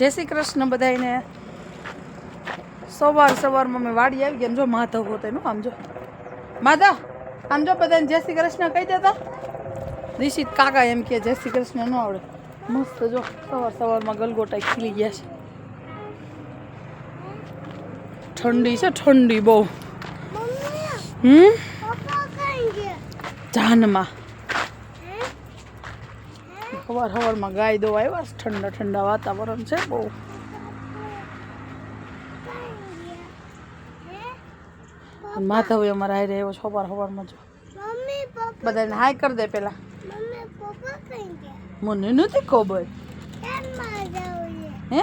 જય શ્રી કૃષ્ણ બધાને સવાર સવારમાં મેં વાડી આવી ગયા જો માધવ હોતો એનું આમ જો. માધવ આમ જો બધાને જય શ્રી કૃષ્ણ કહી દેતા. નિશિત કાકા એમ કે જય શ્રી કૃષ્ણ ન આવડે. મસ્ત જો સવાર સવારમાં ગલગોટા ખીલી ગયા છે. ઠંડી છે ઠંડી બહુ. હમ? જાનમાં. સવાર સવારમાં ગાય દો આવ્યા ઠંડા ઠંડા વાતાવરણ છે બહુ. માધવ અમારા આવી રહ્યો સવાર સવારમાં જો. બધાને હાય કરી દે પેલા. મને નથી ખબર. હે?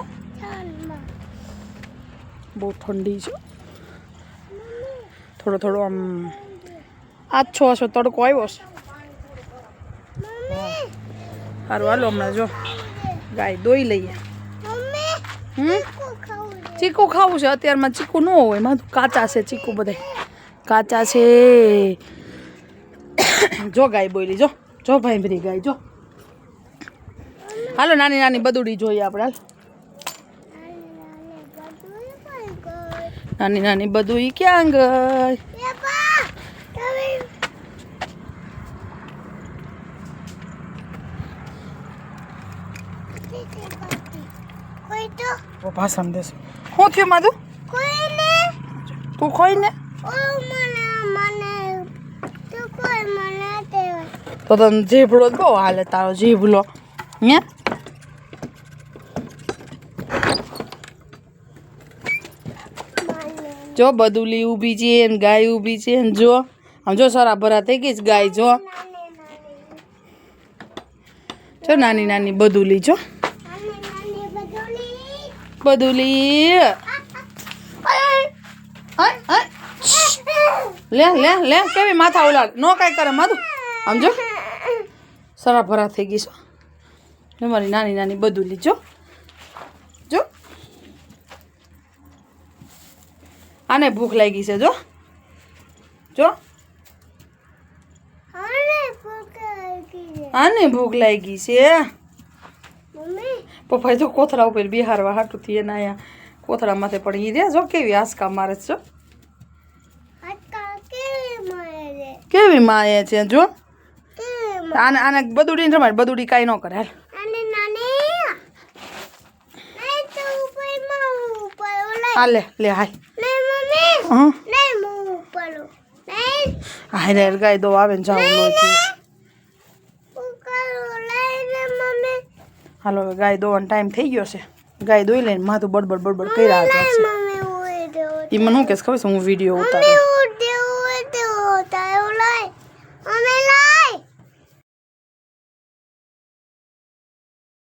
બહુ ઠંડી છે. થોડો થોડો આમ આછો આછો તડકો આવ્યો છે. સારું હાલો હમણાં જો. ગાય દોઈ લઈએ. ચીકુ ખાવું છે. અત્યારમાં ચીકુ ન હોય માથું કાચા છે ચીકુ બધા કાચા છે. જો ગાય બોલી જો. જો ભાઈ ભરી ગાય જો. હાલો નાની નાની બદુડી જોઈએ આપણે હાલ. નાની નાની બધું ક્યાં ગઈ કોઈ તો ભાષણ દેશે. શું થયું માધુ? કોઈને? તું ખોઈ ને ઓ મને મને તો કોઈ મને તે. તો તને જીભડો બહુ હાલે તારો જીભલો હે? જો બદુલી ઊભી છે ને ગાય ઊભી છે ને જો. આમ જો સરા ભરા થઈ ગઈ ગાય જો. જો નાની નાની બદુલી જો. બદલી. લે લે લે કેવી માથા ઉલાડ નો કાંઈ કરે માધુ સમજો? સરા ભરા થઈ ગઈ છો. મારી નાની નાની બદુલી જો. જો. આને ભૂખ લાગી છે જો. જો. આને ભૂખ લાગી છે. પપ્પાએ જો કોથળા ઉપર બિહારવા હાટુથી એના અહીંયા કોથળા માથે પડી રહ્યા જો કેવી આસકા મારે છે કેવી માએ છે જો? આને આને બદુડી રમાય બદુડી કાંઈ ન કરે હાલ. નાને નાને નહીં તો ઉપરમાં ઉપર ઓલે હા લે લે હાય હા? હાય રે ગાય દો આવે ને જાવ લોહી ઉપર લઈને મમ્મી હાલો હવે ગાય દોવાનો ટાઈમ થઈ ગયો છે. ગાય દોઈ લઈને માથું બડબડ બડબડ કર્યા હતા છે એ મને શું કહેશ ખબર છે? હું વીડિયો ઉતારું